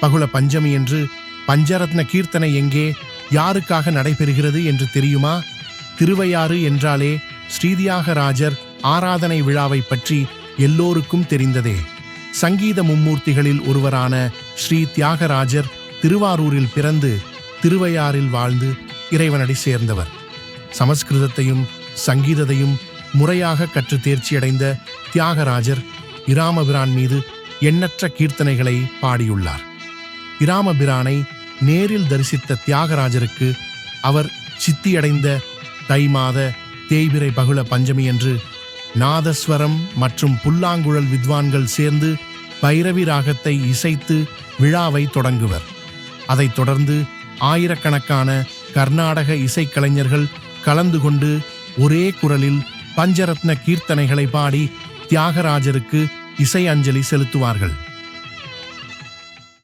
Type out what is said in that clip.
பகுள பஞ்சமி என்று பஞ்சரத்ன கீர்த்தனை எங்கே யாருக்காக நடைபெறுகிறது என்று தெரியுமா? திருவையாறு என்றாலே ஸ்ரீதியாகராஜர் ஆராதனை விழாவை பற்றி எல்லோருக்கும் தெரிந்ததே. சங்கீத மும்மூர்த்திகளில் ஒருவரான ஸ்ரீ தியாகராஜர் திருவாரூரில் பிறந்து திருவையாறில் வாழ்ந்து இறைவனடி சேர்ந்தவர். சமஸ்கிருதத்தையும் சங்கீதத்தையும் முறையாக கற்று தேர்ச்சியடைந்த தியாகராஜர் இராமபிரான் மீது எண்ணற்ற கீர்த்தனைகளை பாடியுள்ளார். இராமபிரானை நேரில் தரிசித்த தியாகராஜருக்கு அவர் சித்தியடைந்த தை மாத தேய்பிரை பகுள பஞ்சமி என்று நாதஸ்வரம் மற்றும் புல்லாங்குழல் வித்வான்கள் சேர்ந்து பைரவி ராகத்தை இசைத்து விழாவை தொடங்குவர். அதைத் தொடர்ந்து ஆயிரக்கணக்கான கர்நாடக இசைக்கலைஞர்கள் கலந்து கொண்டு ஒரே குரலில் பஞ்சரத்ன கீர்த்தனைகளை பாடி தியாகராஜருக்கு இசை அஞ்சலி செலுத்துவார்கள்.